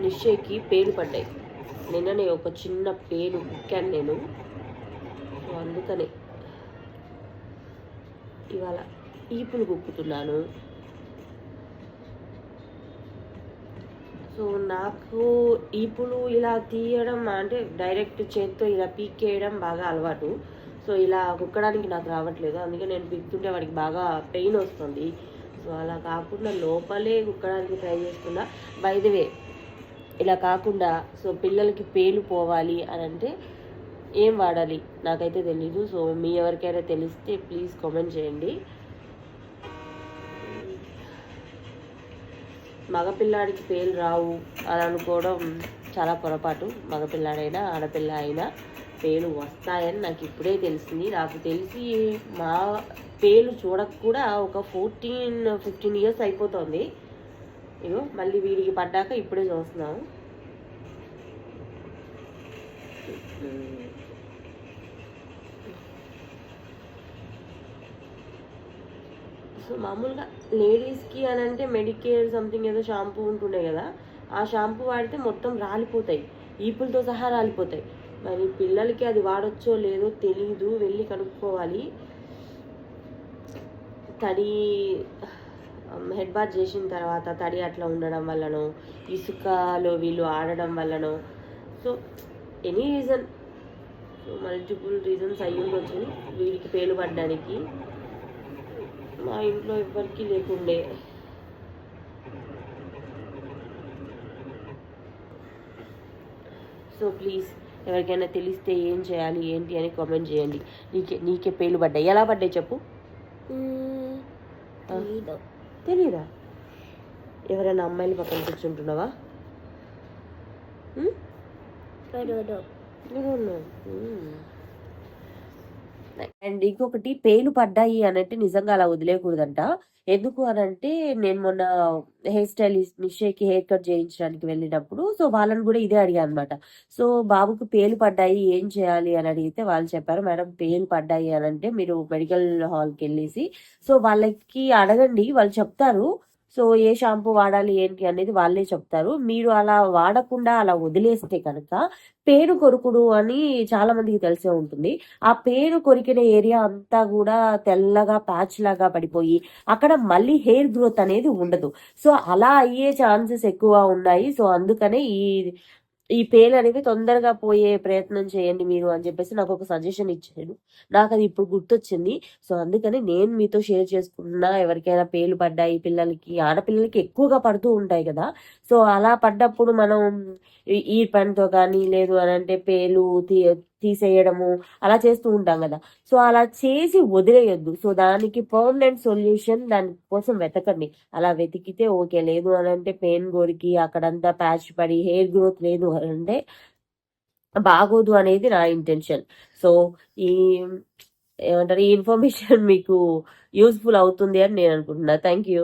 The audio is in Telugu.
నిశ్చయ్కి పేలు పడ్డాయి. నిన్ననే ఒక చిన్న పేలు ఉక్కాను నేను. సో అందుకనే ఇవాళ ఈపులు కుక్కుతున్నాను సో నాకు ఈపులు ఇలా తీయడం అంటే డైరెక్ట్ చేత్తో ఇలా పీకేయడం బాగా అలవాటు. సో ఇలా కుక్కడానికి నాకు రావట్లేదు. అందుకే నేను పీకుతుంటే వాడికి బాగా పెయిన్ వస్తుంది. సో అలా కాకుండా లోపలే కుక్కడానికి ట్రై చేస్తున్నా. బైదవే వే ఇలా కాకుండా సో పిల్లలకి పేలు పోవాలి అని అంటే ఏం వాడాలి? నాకైతే తెలీదు. సో మీ ఎవరికైనా తెలిస్తే ప్లీజ్ కామెంట్ చేయండి. మగపిల్లాడికి పేలు రావు అని అనుకోవడం చాలా పొరపాటు. మగపిల్లాడైనా ఆడపిల్ల అయినా పేలు వస్తాయని నాకు ఇప్పుడే తెలిసింది. నాకు తెలిసి మా పేలు చూడక కూడా ఒక ఫోర్టీన్ ఫిఫ్టీన్ ఇయర్స్ అయిపోతుంది. ఇగో మళ్ళీ వీడికి పడ్డాక ఇప్పుడే చూస్తున్నాము సో మామూలుగా లేడీస్కి అని అంటే మెడికేర్ సంథింగ్ ఏదో షాంపూ ఉంటుండే కదా ఆ షాంపూ వాడితే మొత్తం రాలిపోతాయి. ఈపులతో సహా రాలిపోతాయి. మరి పిల్లలకి అది వాడొచ్చో లేదో తెలీదు వెళ్ళి కనుక్కోవాలి. తడి హెడ్ బాత్ చేసిన తర్వాత తడి అట్లా ఉండడం వల్లనో ఇసుకలో వీళ్ళు ఆడడం వల్లనో so any reason so multiple reasons అయ్యి ఉండొచ్చు. వీడికి పేలు పడ్డానికి మా ఇంట్లో ఎవ్వరికీ లేకుండే. సో ప్లీజ్ ఎవరికైనా తెలిస్తే ఏం చేయాలి ఏంటి అని కామెంట్ చేయండి. నీకే నీకే పేలు పడ్డాయి. ఎలా పడ్డాయి చెప్పు? తెలీదా? ఎవరైనా అమ్మాయిలు పక్కన కూర్చుంటున్నావా? ఉమ్? తెలీదు అండ్ ఇంకొకటి పేలు పడ్డాయి అనంటే నిజంగా అలా వదిలేయకూడదంట. ఎందుకు అని అంటే నేను మొన్న హెయిర్ స్టైలిస్ట్ నిషేకి హెయిర్ కట్ చేయించడానికి వెళ్ళినప్పుడు సో వాళ్ళని కూడా ఇదే అడిగా అనమాట సో బాబుకు పేలు పడ్డాయి ఏం చేయాలి అని అడిగితే వాళ్ళు చెప్పారు మేడం పేలు పడ్డాయి అని అంటే మీరు మెడికల్ హాల్కి వెళ్ళేసి సో వాళ్ళకి అడగండి వాళ్ళు చెప్తారు. సో ఏ షాంపూ వాడాలి ఏంటి అనేది వాళ్ళే చెప్తారు. మీరు అలా వాడకుండా అలా వదిలేస్తే కనుక పేరు కొరుకుడు అని చాలా మందికి తెలిసే ఉంటుంది. ఆ పేరు కొరికిన ఏరియా అంతా కూడా తెల్లగా ప్యాచ్ లాగా పడిపోయి అక్కడ మళ్ళీ హెయిర్ గ్రోత్ అనేది ఉండదు. సో అలా అయ్యే ఛాన్సెస్ ఎక్కువ ఉన్నాయి. సో అందుకనే ఈ ఈ పేలు అనేవి తొందరగా పోయే ప్రయత్నం చేయండి మీరు అని చెప్పేసి నాకు ఒక సజెషన్ ఇచ్చాడు నాకు అది ఇప్పుడు గుర్తొచ్చింది. సో అందుకని నేను మీతో షేర్ చేసుకుంటున్నా. ఎవరికైనా పేలు పడ్డాయి పిల్లలకి ఆడపిల్లలకి ఎక్కువగా పడుతూ ఉంటాయి కదా. సో అలా పడ్డప్పుడు మనం ఈ- ఈ పెన్తో కానీ లేదు అని అంటే పేలు తీసేయడము అలా చేస్తూ ఉంటాం కదా. సో అలా చేసి వదిలేయొద్దు. సో దానికి పర్మనెంట్ సొల్యూషన్ దాని కోసం వెతకండి. అలా వెతికితే ఓకే లేదు అని అంటే పెయిన్ గోరికి అక్కడంతా ప్యాచ్ పడి హెయిర్ గ్రోత్ లేదు అని అంటే బాగోదు అనేది నా ఇంటెన్షన్ సో ఈ ఏమంటారు ఈ ఇన్ఫర్మేషన్ మీకు యూస్ఫుల్ అవుతుంది అని నేను అనుకుంటున్నా. Thank you